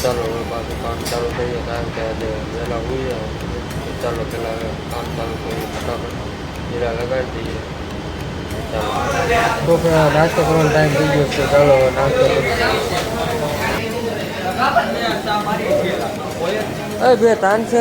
ચાલો, હવે પાછું કામ ચાલુ કરીએ, કારણ કે આજે વહેલા ઉઈએ ચાલો પહેલાં કામ ચાલુ કરીએ, ફટાફટ જીરા લગાડી દઈએ. તો નાસ્તો કરવાનો ટાઈમ થઈ ગયો છે, ચાલો હવે નાસ્તો કરીએ. ભાઈ તાન છે.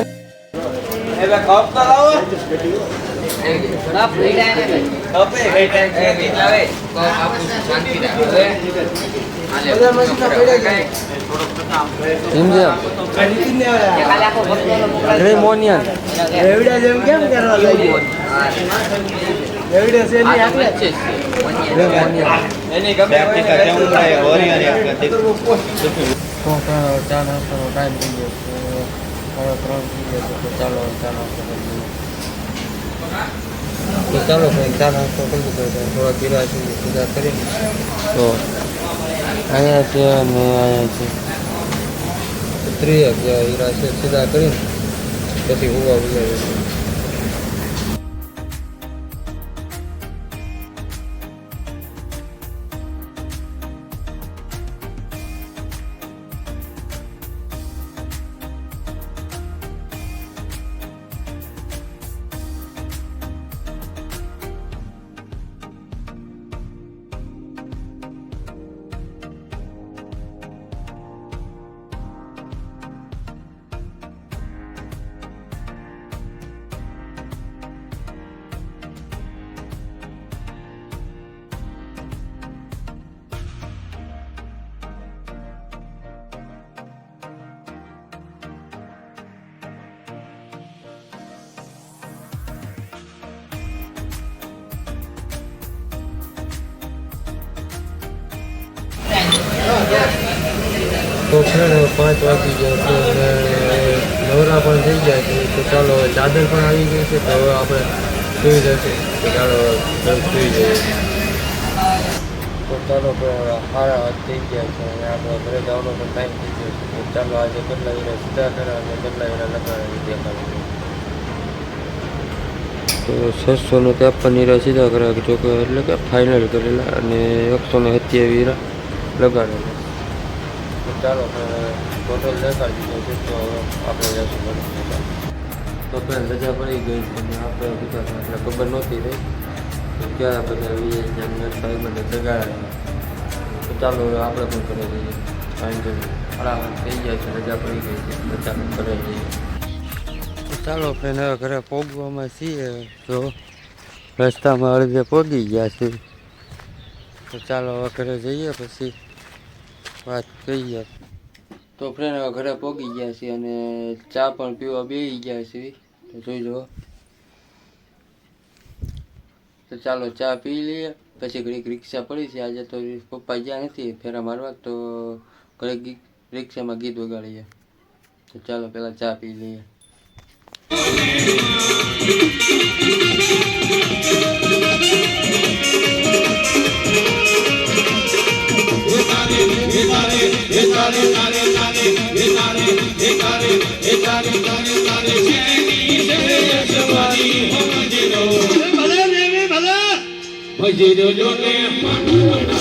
ગમે ચાલો ટાઈમ થઈ ગયો છે સાડા ત્રણ થઈ ગયા છે તો ચાલો તો ચાલો ભાઈ ચા નાસ્તો કરી છે. થોડા પીરા છે પૂજા કરી. તો અહીંયા છે અને અહીંયા છે. ગયા હીરા છે, સીધા કરીને પછી હોવા ઉજાવે છે તો ફ્રેન્ડ પાંચ વાગી ગયા છે અને નવરા પણ થઈ ગયા છે. તો ચાલો ચાદર પણ આવી ગઈ છે, તો હવે આપણે સુઈ જશે તો ચાલો સુઈ જઈએ. તો ચાલો સારા થઈ ગયા છે અને આપણે ઘરે જવાનો પણ ટાઈમ થઈ ગયો છે. તો ચાલો આજે કેટલા વીરા સીધા કર્યા અને કેટલા વીરા લગાડ્યા દેખાડી. તો છસો ને ત્રેપન હીરા સીધા કર્યા, જોકે એટલે કે ફાઇનલ કરેલા અને એકસો ને સત્યાવીસ હીરા. લગાડેલા ચાલો ટોટલ દેખાડી દીધો છે, તો આપણે જશું પેન રજા પડી ગઈ છે, અને આપણે બધા એટલે ખબર નહોતી રહી. તો ક્યાં બધા વીએ જેમને સાહેબને જગાડ્યા તો ચાલો આપણે પણ કરે જઈએ. કે આરામ થઈ ગયા છે, રજા પડી ગઈ છે બધા પણ કરે જઈએ. ચાલો ફ્રેન્ડ હવે ઘરે પહોંચવામાં છીએ. તો રસ્તામાં અડધે પહોંચી ગયા છે. તો ચાલો, હવે ઘરે જઈએ પછી. વાત કહીએ તો ફ્રેન્ડ ઘરે પહોંચી ગયા છીએ અને ચા પણ પીવા બેસી ગયા છે. તો જોઈ જુઓ. તો ચાલો ચા પી લઈએ. પછી ઘડીક રિક્ષા પડી છે. આજે તો પપ્પા ગયા નથી, ફેરા મારવા. તો ઘરે રિક્ષામાં ગીત વગાડીએ. તો ચાલો પહેલાં ચા પી લઈએ. મજીરો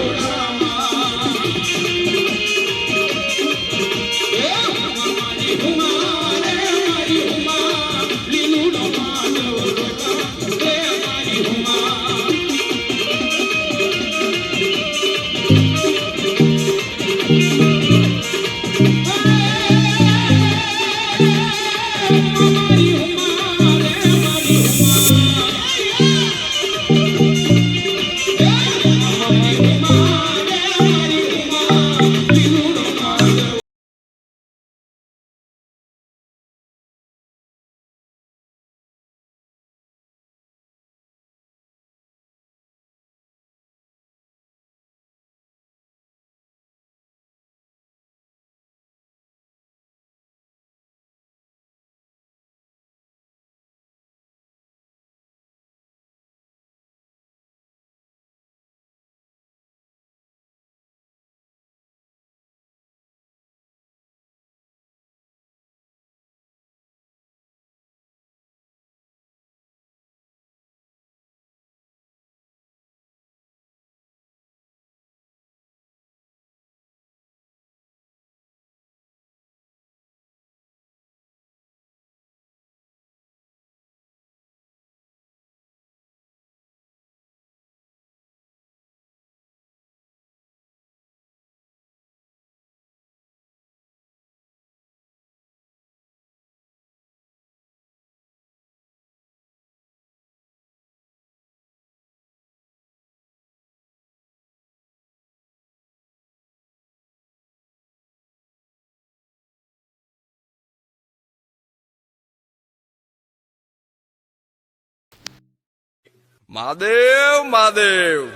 Madeu, Madeu!